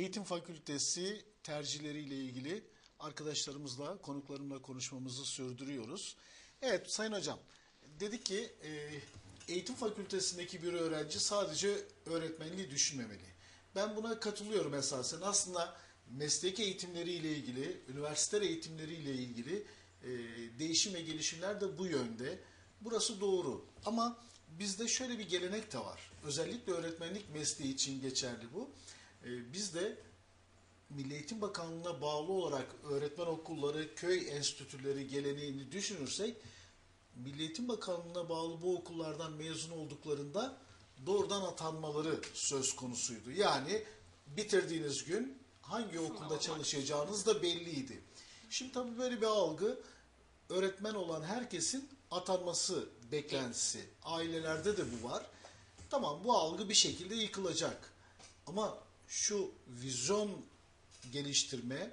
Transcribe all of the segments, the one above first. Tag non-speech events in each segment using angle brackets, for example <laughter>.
eğitim fakültesi tercihleriyle ilgili arkadaşlarımızla, konuklarımla konuşmamızı sürdürüyoruz. Evet Sayın Hocam, dedik ki e, eğitim fakültesindeki bir öğrenci sadece öğretmenliği düşünmemeli. Ben buna katılıyorum esasen. Aslında meslek eğitimleriyle ilgili, üniversite eğitimleriyle ilgili e, değişim ve gelişimler de bu yönde. Burası doğru. Ama bizde şöyle bir gelenek de var. Özellikle öğretmenlik mesleği için geçerli bu. E, bizde Milli Eğitim Bakanlığı'na bağlı olarak öğretmen okulları, köy enstitüleri geleneğini düşünürsek Milli Eğitim Bakanlığı'na bağlı bu okullardan mezun olduklarında doğrudan atanmaları söz konusuydu. Yani bitirdiğiniz gün hangi okulda çalışacağınız da belliydi. Şimdi tabii böyle bir algı öğretmen olan herkesin atanması beklentisi. Ailelerde de bu var. Tamam bu algı bir şekilde yıkılacak. Ama şu vizyon geliştirme,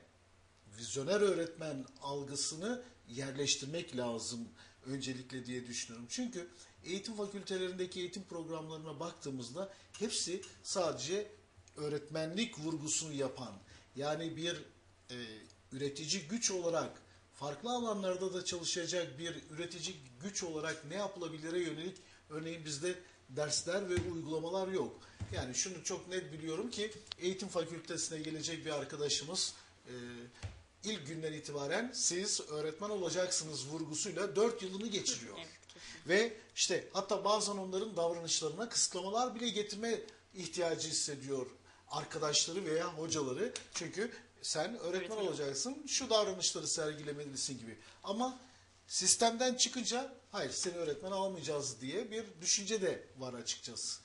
vizyoner öğretmen algısını yerleştirmek lazım öncelikle diye düşünüyorum. Çünkü eğitim fakültelerindeki eğitim programlarına baktığımızda hepsi sadece öğretmenlik vurgusunu yapan yani bir e, üretici güç olarak farklı alanlarda da çalışacak bir üretici güç olarak ne yapılabilire yönelik örneğin bizde dersler ve uygulamalar yok. Yani şunu çok net biliyorum ki eğitim fakültesine gelecek bir arkadaşımız e, ilk günden itibaren siz öğretmen olacaksınız vurgusuyla 4 yılını geçiriyor. Evet, kesinlikle. Ve işte hatta bazen onların davranışlarına kısıtlamalar bile getirme ihtiyacı hissediyor arkadaşları veya hocaları. Çünkü sen öğretmen Öğretmen olacaksın, şu davranışları sergilemelisin gibi. Ama sistemden çıkınca hayır seni öğretmen almayacağız diye bir düşünce de var açıkçası.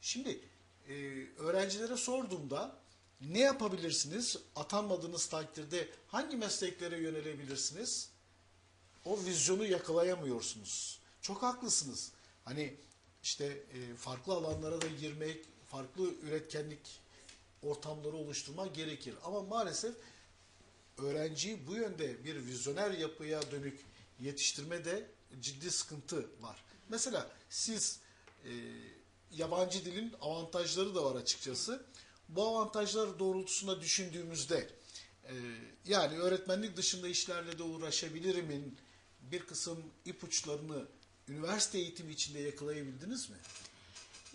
Şimdi e, öğrencilere sorduğumda ne yapabilirsiniz? Atanmadığınız takdirde hangi mesleklere yönelebilirsiniz? o vizyonu yakalayamıyorsunuz. Çok haklısınız. Hani işte e, farklı alanlara da girmek, farklı üretkenlik ortamları oluşturmak gerekir. Ama maalesef öğrenciyi bu yönde bir vizyoner yapıya dönük yetiştirmede ciddi sıkıntı var. Mesela siz e, yabancı dilin avantajları da var açıkçası. Bu avantajlar doğrultusunda düşündüğümüzde e, yani öğretmenlik dışında işlerle de uğraşabilirimin bir kısım ipuçlarını üniversite eğitimi içinde yakalayabildiniz mi?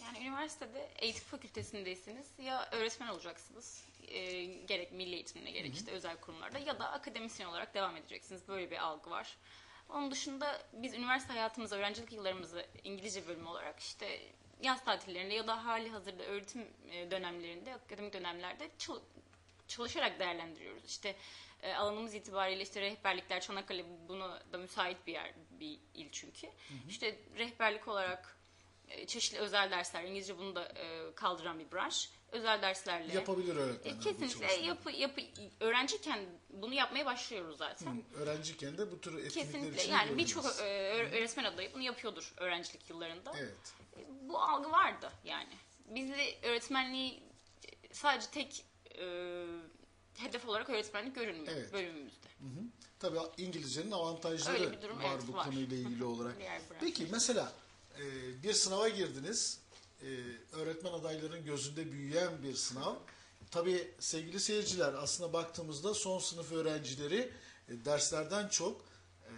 Yani üniversitede eğitim fakültesindeyseniz ya öğretmen olacaksınız e, gerek milli eğitimde gerek işte özel kurumlarda ya da akademisyen olarak devam edeceksiniz. Böyle bir algı var. Onun dışında biz üniversite hayatımızı, öğrencilik yıllarımızı İngilizce bölümü olarak işte yaz tatillerinde ya da hali hazırda öğretim e, dönemlerinde, akademik dönemlerde çal- çalışarak değerlendiriyoruz. İşte e, alanımız itibariyle işte rehberlikler Çanakkale bunu da müsait bir yer, bir il çünkü. İşte rehberlik olarak çeşitli özel dersler, İngilizce bunu da e, kaldıran bir branş. Özel derslerle. Yapabilir E, öğretmenler kesinlikle yapı, yapı, öğrenciyken bunu yapmaya başlıyoruz zaten. Hı, Öğrenciyken de bu tür etkinlikler Kesinlikle için yani birçok e, öğretmen adayı bunu yapıyordur öğrencilik yıllarında. Evet. E, Bu algı vardı yani. Bizde öğretmenliği sadece tek e, hedef olarak öğretmenlik görünmüyor Evet. bölümümüzde. Hı hı. Tabii İngilizcenin avantajları Öyle bir durum, var evet, bu var. konuyla ilgili olarak. Peki mesela e, bir sınava girdiniz. E, öğretmen adaylarının gözünde büyüyen bir sınav. Tabii sevgili seyirciler aslında baktığımızda son sınıf öğrencileri e, derslerden çok e,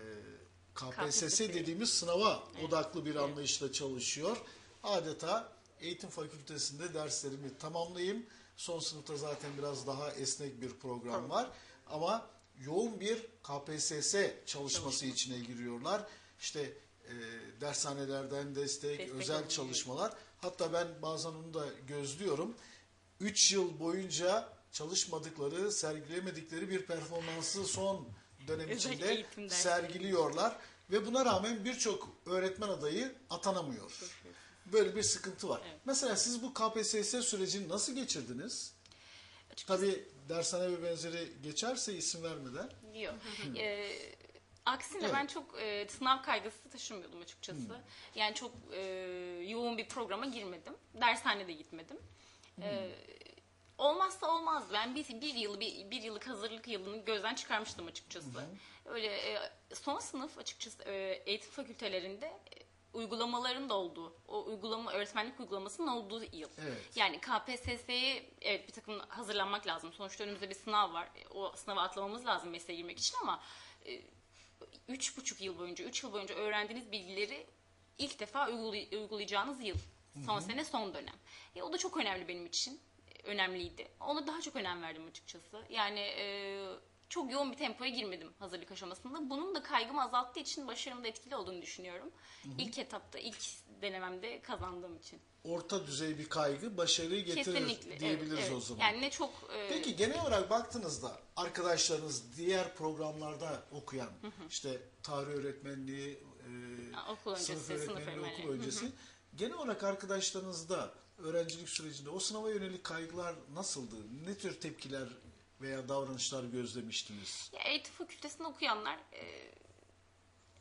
KPSS dediğimiz sınava Evet. odaklı bir anlayışla çalışıyor. Adeta eğitim fakültesinde derslerimi tamamlayayım. Son sınıfta zaten biraz daha esnek bir program var. Ama yoğun bir KPSS çalışması Çalışma. içine giriyorlar. İşte e, dershanelerden destek, Destek özel alınıyor. çalışmalar. Hatta ben bazen onu da gözlüyorum. 3 yıl boyunca çalışmadıkları, sergilemedikleri bir performansı son dönem içinde sergiliyorlar. Ve buna rağmen birçok öğretmen adayı atanamıyor. Böyle bir sıkıntı var. Evet. Mesela siz bu KPSS sürecini nasıl geçirdiniz? Açıkçası Tabii dershane ve benzeri geçerse isim vermeden. Yok. Ee, aksine Evet. ben çok e, sınav kaygısı taşımıyordum açıkçası. Yani çok e, yoğun bir programa girmedim. Dershanede gitmedim. Ee, olmazsa olmaz. Ben bir, bir yıl bir, bir yıllık hazırlık yılını gözden çıkarmıştım açıkçası. Öyle e, son sınıf açıkçası e, eğitim fakültelerinde e, uygulamaların da olduğu, o uygulama öğretmenlik uygulamasının olduğu yıl. Evet. Yani KPSS'ye evet bir takım hazırlanmak lazım. Sonuçta önümüzde bir sınav var. E, O sınava atlamamız lazım mesleğe girmek için ama e, üç buçuk yıl boyunca, üç yıl boyunca öğrendiğiniz bilgileri ilk defa uygulay- uygulayacağınız yıl. Son sene, son dönem. E, o da çok önemli benim için. E, Önemliydi. Ona daha çok önem verdim açıkçası. Yani e, çok yoğun bir tempoya girmedim hazırlık aşamasında. Bunun da kaygımı azalttığı için başarımda etkili olduğunu düşünüyorum. İlk etapta, ilk denememde kazandığım için. Orta düzey bir kaygı başarıyı getirir Kesinlikle. diyebiliriz evet, o evet. zaman. Yani ne çok e, Peki genel olarak baktığınızda arkadaşlarınız diğer programlarda okuyan işte tarih öğretmenliği, e, Ha, okul öncesi, sınıf sınıf öğretmenliği, öğretmenliği. okul öncesi. Genel olarak arkadaşlarınızda öğrencilik sürecinde o sınava yönelik kaygılar nasıldı? Ne tür tepkiler veya davranışlar gözlemiştiniz? Ya eğitim fakültesinde okuyanlar e,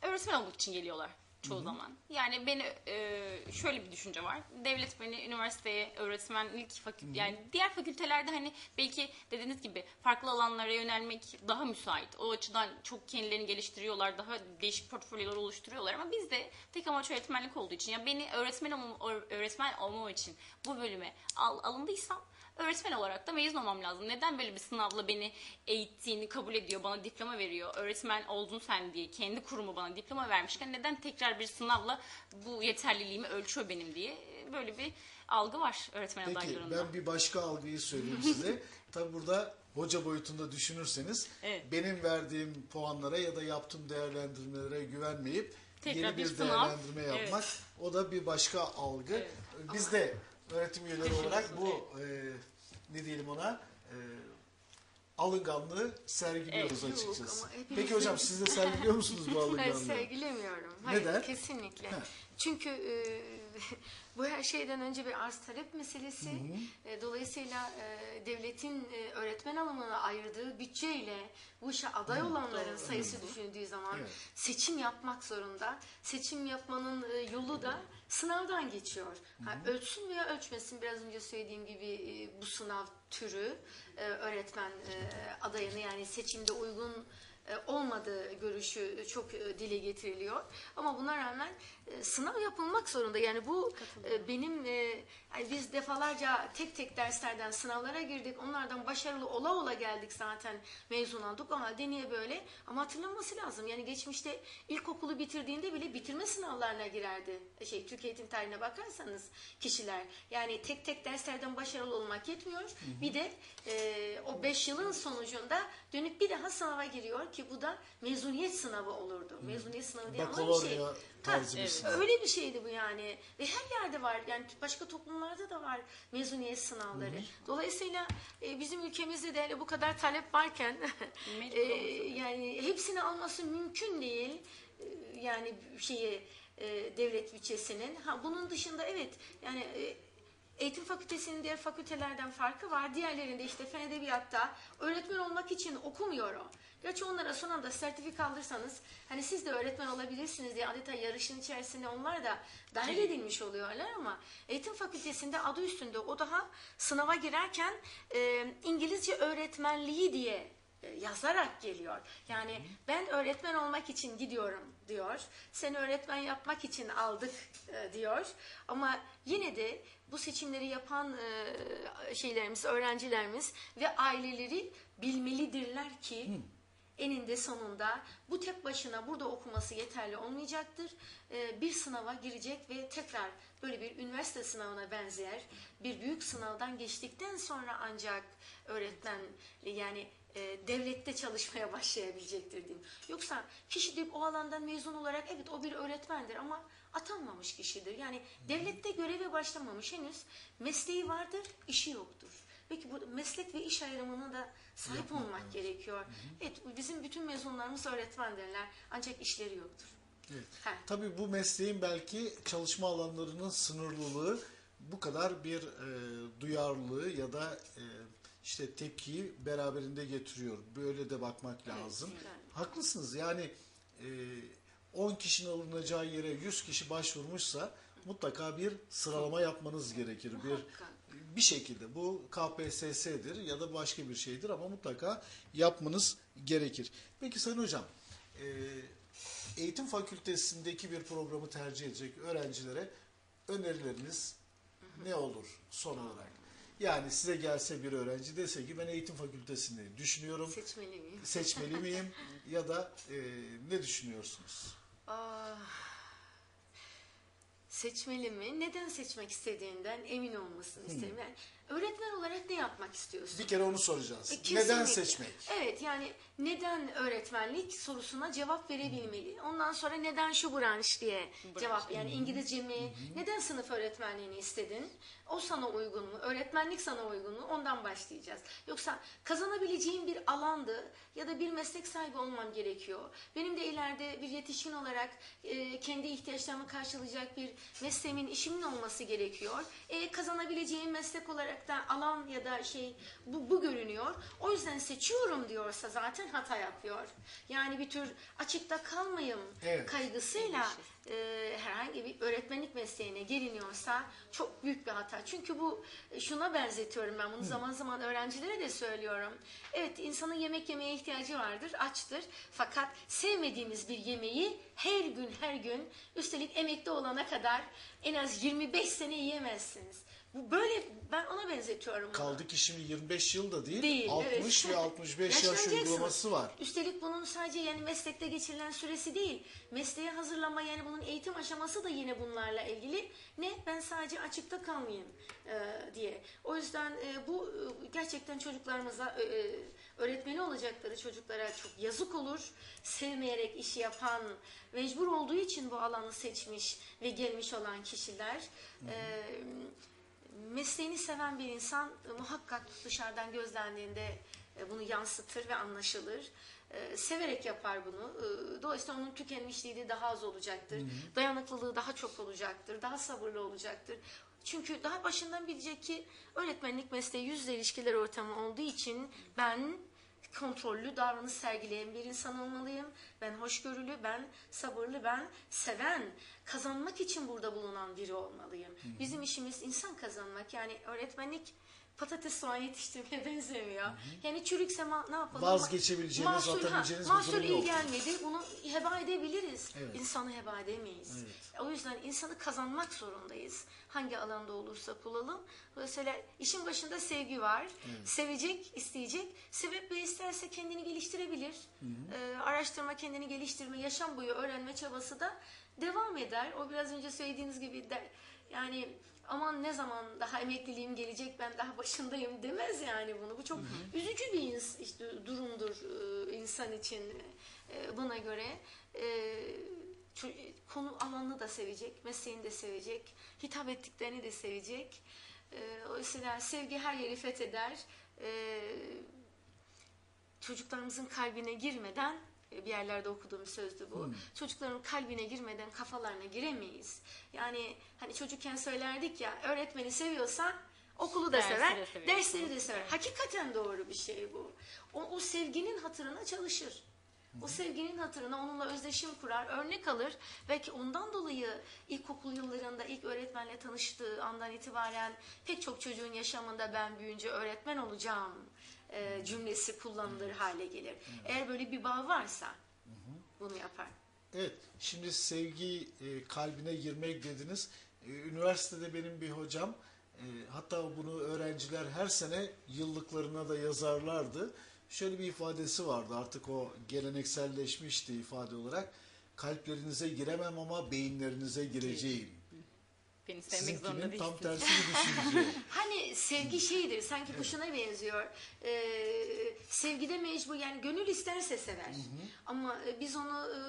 öğretmen olmak için geliyorlar çoğu zaman. Yani beni e, şöyle bir düşünce var. Devlet beni üniversiteye öğretmenlik fakülte yani diğer fakültelerde hani belki dediğiniz gibi farklı alanlara yönelmek daha müsait. O açıdan çok kendilerini geliştiriyorlar. Daha değişik portfolyolar oluşturuyorlar ama bizde tek amaç öğretmenlik olduğu için ya beni öğretmen olmam, öğretmen olmam için bu bölüme al, alındıysam öğretmen olarak da mezun olmam lazım. Neden böyle bir sınavla beni eğittiğini kabul ediyor, bana diploma veriyor. Öğretmen oldun sen diye kendi kurumu bana diploma vermişken neden tekrar bir sınavla bu yeterliliğimi ölçüyor benim diye böyle bir algı var öğretmen Peki adaylarında. ben bir başka algıyı söyleyeyim size. <laughs> Tabi burada hoca boyutunda düşünürseniz Evet. benim verdiğim puanlara ya da yaptığım değerlendirmelere güvenmeyip Tekrar yeni bir, bir sınav. değerlendirme Evet. yapmak o da bir başka algı. Evet. Biz de öğretim üyeleri olarak bu e, ne diyelim ona e, alınganlığı sergiliyoruz Evet. açıkçası. Ama hepimiz- Peki hocam siz de sergiliyor musunuz bu <laughs> Hayır alınganlığı? sergilemiyorum. Hayır Neden? kesinlikle. Heh. Çünkü e, bu her şeyden önce bir arz talep meselesi. E, dolayısıyla e, devletin e, öğretmen alımına ayırdığı bütçeyle bu işe aday olanların sayısı düşündüğü zaman Evet. seçim yapmak zorunda. Seçim yapmanın e, yolu da sınavdan geçiyor. Ha, ölçsün veya ölçmesin biraz önce söylediğim gibi e, bu sınav türü e, öğretmen e, adayını yani seçimde uygun olmadığı görüşü çok dile getiriliyor. Ama buna rağmen sınav yapılmak zorunda. Yani bu e, benim e, yani biz defalarca tek tek derslerden sınavlara girdik. Onlardan başarılı ola ola geldik zaten mezun olduk ama niye böyle? Ama hatırlanması lazım. Yani geçmişte ilkokulu bitirdiğinde bile bitirme sınavlarına girerdi. E, Şey Türkiye eğitim tarihine bakarsanız kişiler yani tek tek derslerden başarılı olmak yetmiyor. Bir de e, o 5 yılın sonucunda dönüp bir daha sınava giriyor ki bu da mezuniyet sınavı olurdu. Mezuniyet sınavı diye ama bir şey. Tarzı bir evet. Sınav. Öyle bir şeydi bu yani. Ve her yerde var. Yani başka toplumlarda da var mezuniyet sınavları. Dolayısıyla e, bizim ülkemizde de hele bu kadar talep varken <laughs> e, yani hepsini alması mümkün değil. E, yani şeyi e, devlet bütçesinin. Ha bunun dışında evet yani e, Eğitim fakültesinin diğer fakültelerden farkı var. Diğerlerinde işte fen edebiyatta öğretmen olmak için okumuyor o. Gerçi onlara son anda sertifika alırsanız hani siz de öğretmen olabilirsiniz diye adeta yarışın içerisinde onlar da dahil edilmiş oluyorlar ama eğitim fakültesinde adı üstünde o daha sınava girerken e, İngilizce öğretmenliği diye e, yazarak geliyor. Yani ben öğretmen olmak için gidiyorum diyor. Seni öğretmen yapmak için aldık e, diyor. Ama yine de bu seçimleri yapan e, şeylerimiz, öğrencilerimiz ve aileleri bilmelidirler ki eninde sonunda bu tek başına burada okuması yeterli olmayacaktır. E, bir sınava girecek ve tekrar böyle bir üniversite sınavına benzer bir büyük sınavdan geçtikten sonra ancak öğretmen yani e, devlette çalışmaya <laughs> başlayabilecektir diyeyim. Yoksa kişi de o alandan mezun olarak evet o bir öğretmendir ama atanmamış kişidir. Yani devlette göreve başlamamış henüz mesleği vardır, işi yoktur. Peki bu meslek ve iş ayrımına da sahip olmak gerekiyor. Evet bizim bütün mezunlarımız öğretmendirler ancak işleri yoktur. Evet. Ha. Tabii bu mesleğin belki çalışma alanlarının sınırlılığı bu kadar bir e, duyarlılığı ya da e, işte tepkiyi beraberinde getiriyor. Böyle de bakmak lazım. evet. Haklısınız yani e, 10 kişinin alınacağı yere 100 kişi başvurmuşsa mutlaka bir sıralama yapmanız gerekir. Bir bir şekilde bu KPSS'dir ya da başka bir şeydir ama mutlaka yapmanız gerekir. Peki Sayın Hocam e, eğitim fakültesindeki bir programı tercih edecek öğrencilere önerileriniz ne olur son olarak? Yani size gelse bir öğrenci dese ki ben eğitim fakültesini düşünüyorum, Seçmeli miyim? seçmeli miyim <laughs> ya da e, ne düşünüyorsunuz? Aa, seçmeli mi? Neden seçmek istediğinden emin olmasını isterim. Yani öğretmen olarak ne yapmak istiyorsun? Bir kere onu soracağız. E, kesinlikle. Neden seçmek? Evet yani neden öğretmenlik sorusuna cevap verebilmeli. Ondan sonra neden şu branş diye cevap yani İngilizce mi? Neden sınıf öğretmenliğini istedin? O sana uygun mu? Öğretmenlik sana uygun mu? Ondan başlayacağız. Yoksa kazanabileceğim bir alandı ya da bir meslek sahibi olmam gerekiyor. Benim de ileride bir yetişkin olarak e, kendi ihtiyaçlarımı karşılayacak bir mesleğimin, işimin olması gerekiyor. E, kazanabileceğim meslek olarak da alan ya da şey bu, bu görünüyor. O yüzden seçiyorum diyorsa zaten hata yapıyor. Yani bir tür açıkta kalmayayım Evet. kaygısıyla e, herhangi bir öğretmenlik mesleğine geliniyorsa çok büyük bir hata. Çünkü bu e, şuna benzetiyorum ben bunu zaman zaman öğrencilere de söylüyorum. Evet insanın yemek yemeye ihtiyacı vardır, açtır. Fakat sevmediğiniz bir yemeği her gün her gün üstelik emekli olana kadar en az 25 sene yiyemezsiniz. Bu böyle ben ona benzetiyorum bunu. Kaldı ki şimdi 25 yıl da değil, Değil, 60 evet. ve 65 yaş Yaşlanacaksınız. uygulaması var. Üstelik bunun sadece yani meslekte geçirilen süresi değil. Mesleğe hazırlama yani bunun eğitim aşaması da yine bunlarla ilgili. Ne? Ben sadece açıkta kalmayayım e, diye. O yüzden e, bu e, gerçekten çocuklarımıza e, e, öğretmeni olacakları çocuklara çok yazık olur. Sevmeyerek işi yapan, mecbur olduğu için bu alanı seçmiş ve gelmiş olan kişiler. E, mesleğini seven bir insan e, muhakkak dışarıdan gözlendiğinde e, bunu yansıtır ve anlaşılır. E, severek yapar bunu. Dolayısıyla onun tükenmişliği daha az olacaktır. Dayanıklılığı daha çok olacaktır. Daha sabırlı olacaktır. Çünkü daha başından bilecek ki öğretmenlik mesleği yüzle ilişkiler ortamı olduğu için ben kontrollü davranış sergileyen bir insan olmalıyım. Ben hoşgörülü, ben sabırlı, ben seven, kazanmak için burada bulunan biri olmalıyım. Bizim işimiz insan kazanmak. Yani öğretmenlik patates soğan yetiştirmeye <laughs> benzemiyor. Yani çürükse ma- ne yapalım? Vazgeçebileceğiniz, Mahsul- ha, atabileceğiniz bir mahsul durum iyi yok. gelmedi. Bunu heba edebiliriz. Evet. İnsanı heba edemeyiz. Evet. O yüzden insanı kazanmak zorundayız. Hangi alanda olursa olalım. Mesela işin başında sevgi var. Sevecek, isteyecek. Sebep ve isterse kendini geliştirebilir. Ee, araştırma, kendini geliştirme, yaşam boyu öğrenme çabası da devam eder. O biraz önce söylediğiniz gibi de, yani aman ne zaman daha emekliliğim gelecek ben daha başındayım demez yani bunu. Bu çok üzücü bir ins- işte, durumdur e, insan için e, buna göre. E, konu alanını da sevecek, mesleğini de sevecek, hitap ettiklerini de sevecek. Dolayısıyla sevgi her yeri fetheder. Çocuklarımızın kalbine girmeden bir yerlerde okuduğum sözdü bu. Çocukların kalbine girmeden kafalarına giremeyiz. Yani hani çocukken söylerdik ya öğretmeni seviyorsan okulu da Dersi sever, de sever. dersleri de sever. Hakikaten doğru bir şey bu. O, o sevginin hatırına çalışır. O sevginin hatırına onunla özdeşim kurar, örnek alır. Belki ondan dolayı ilkokul yıllarında ilk öğretmenle tanıştığı andan itibaren pek çok çocuğun yaşamında ben büyüyünce öğretmen olacağım e, cümlesi kullanılır hale gelir. Eğer böyle bir bağ varsa bunu yapar. Evet, şimdi sevgi e, kalbine girmek dediniz. E, üniversitede benim bir hocam, e, hatta bunu öğrenciler her sene yıllıklarına da yazarlardı. Şöyle bir ifadesi vardı, artık o gelenekselleşmişti ifade olarak. Kalplerinize giremem ama beyinlerinize gireceğim. Beni sevmek zorunda Sizinkinin değilsiniz. tam tersi bir düşünce. <laughs> Hani sevgi şeydir, sanki kuşuna benziyor. Ee, sevgide mecbur, yani gönül isterse sever. Ama biz onu e,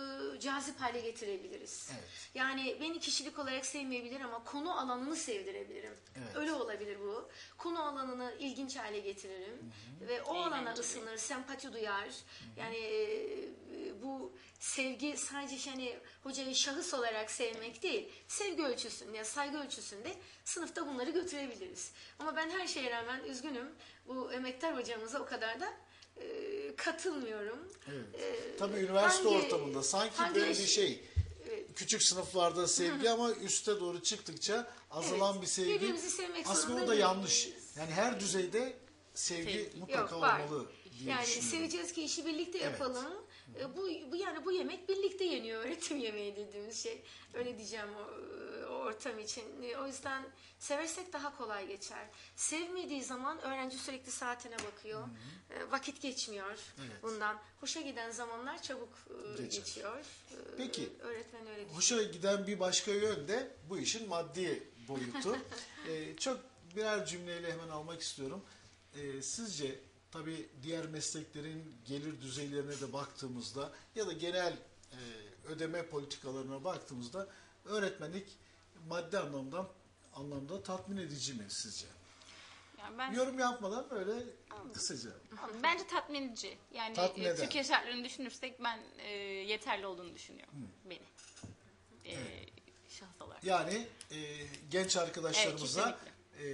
cazip hale getirebiliriz. Evet. Yani beni kişilik olarak sevmeyebilir ama konu alanını sevdirebilirim. Evet. Öyle olabilir bu. Konu alanını ilginç hale getiririm. Ve o alana Eğlenceli. ısınır, sempati duyar. Yani e, bu sevgi sadece hani hocayı şahıs olarak sevmek değil, sevgi ölçüsünde, saygı ölçüsünde sınıfta bunları götürebiliriz. Ama ben her şeye rağmen üzgünüm. Bu emektar hocamıza o kadar da e, katılmıyorum. Evet. E, Tabii üniversite hangi- ortamında sanki hangi böyle bir şey. Evet. Küçük sınıflarda sevgi ama üste doğru çıktıkça azalan Evet, bir sevgi. Aslında o da yanlış. Yani her düzeyde sevgi Sevgi. mutlaka Yok, var. olmalı diye Yani seveceğiz ki işi birlikte Evet. yapalım. E, bu, bu yani bu yemek birlikte yeniyor <laughs> öğretim yemeği dediğimiz şey. Öyle diyeceğim o ortam için. E, O yüzden seversek daha kolay geçer. Sevmediği zaman öğrenci sürekli saatine bakıyor. E, Vakit geçmiyor Evet. bundan. Hoşa giden zamanlar çabuk e, Geçer. geçiyor. Peki. Öğretmen öyle düşünüyor. Hoşa giden bir başka yön de bu işin maddi boyutu. Ee, <laughs> çok birer cümleyle hemen almak istiyorum. Ee, sizce tabii diğer mesleklerin gelir düzeylerine de baktığımızda ya da genel e, ödeme politikalarına baktığımızda öğretmenlik maddi anlamda anlamda tatmin edici mi sizce? Yani ben Yorum yapmadan böyle kısaca. bence tatmin edici. Yani Tatmin e, eder. Türkiye şartlarını düşünürsek ben e, yeterli olduğunu düşünüyorum beni. E, Şahs olarak. Yani e, genç arkadaşlarımıza e,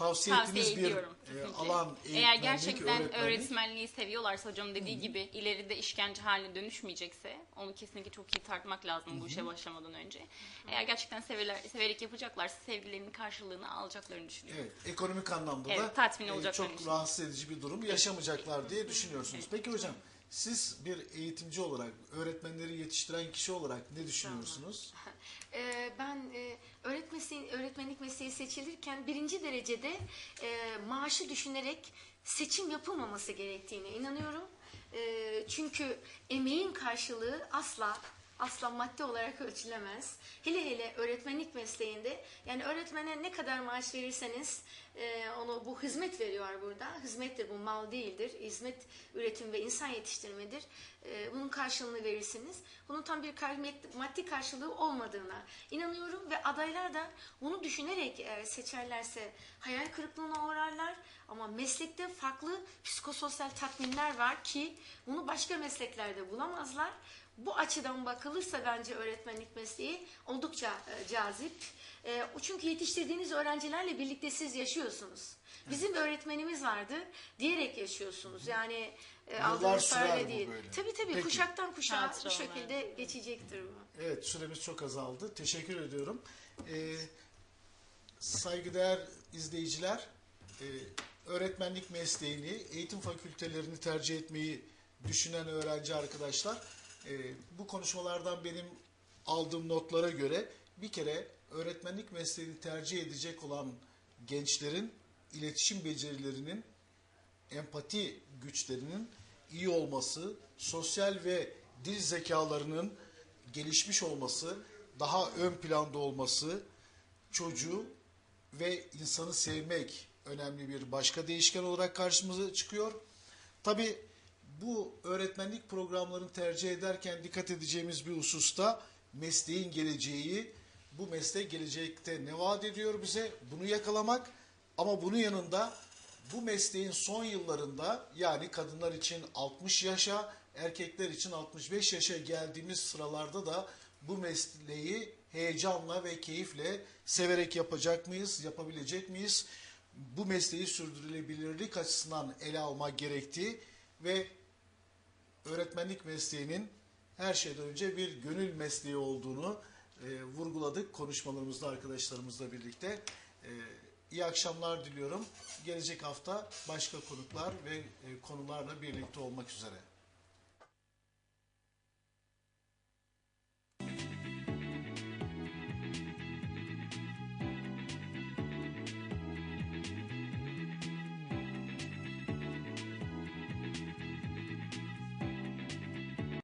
tavsiye Tavsiye ettiğiniz bir ediyorum. e, kesinlikle. alan Eğer eğitmenlik, gerçekten öğretmenlik. öğretmenliği seviyorlarsa hocam dediği gibi ileride işkence haline dönüşmeyecekse onu kesinlikle çok iyi tartmak lazım bu işe başlamadan önce. Eğer gerçekten severler, severek yapacaklarsa sevgilerinin karşılığını alacaklarını düşünüyorum. Evet, ekonomik anlamda da Evet, tatmin e, çok rahatsız edici bir durum yaşamayacaklar diye düşünüyorsunuz. Peki hocam, siz bir eğitimci olarak, öğretmenleri yetiştiren kişi olarak ne düşünüyorsunuz? <laughs> Ee, ben e, öğretmenlik mesleği seçilirken birinci derecede e, maaşı düşünerek seçim yapılmaması gerektiğine inanıyorum. E, çünkü emeğin karşılığı asla asla maddi olarak ölçülemez. Hele hele öğretmenlik mesleğinde yani öğretmene ne kadar maaş verirseniz e, onu bu hizmet veriyor burada. Hizmettir bu mal değildir. Hizmet üretim ve insan yetiştirmedir. E, bunun karşılığını verirsiniz. Bunun tam bir maddi karşılığı olmadığına inanıyorum ve adaylar da bunu düşünerek eğer seçerlerse hayal kırıklığına uğrarlar. Ama meslekte farklı psikososyal tatminler var ki bunu başka mesleklerde bulamazlar. Bu açıdan bakılırsa bence öğretmenlik mesleği oldukça e, cazip. E, çünkü yetiştirdiğiniz öğrencilerle birlikte siz yaşıyorsunuz. Bizim öğretmenimiz vardı diyerek yaşıyorsunuz. Yani e, aldığınız parayla bu değil. böyle. Tabii tabii Peki. kuşaktan kuşağa bu Hatıra şekilde geçecektir bu. Evet, süremiz çok azaldı. Teşekkür ediyorum. Ee, saygıdeğer izleyiciler, e, öğretmenlik mesleğini, eğitim fakültelerini tercih etmeyi düşünen öğrenci arkadaşlar, e, bu konuşmalardan benim aldığım notlara göre bir kere öğretmenlik mesleğini tercih edecek olan gençlerin iletişim becerilerinin empati güçlerinin iyi olması, sosyal ve dil zekalarının gelişmiş olması, daha ön planda olması, çocuğu ve insanı sevmek önemli bir başka değişken olarak karşımıza çıkıyor. Tabi bu öğretmenlik programlarını tercih ederken dikkat edeceğimiz bir hususta mesleğin geleceği, bu meslek gelecekte ne vaat ediyor bize bunu yakalamak ama bunun yanında bu mesleğin son yıllarında yani kadınlar için 60 yaşa, erkekler için 65 yaşa geldiğimiz sıralarda da bu mesleği heyecanla ve keyifle severek yapacak mıyız, yapabilecek miyiz? Bu mesleği sürdürülebilirlik açısından ele almak gerektiği ve öğretmenlik mesleğinin her şeyden önce bir gönül mesleği olduğunu e, vurguladık konuşmalarımızda arkadaşlarımızla birlikte. E, iyi akşamlar diliyorum. Gelecek hafta başka konuklar ve e, konularla birlikte olmak üzere.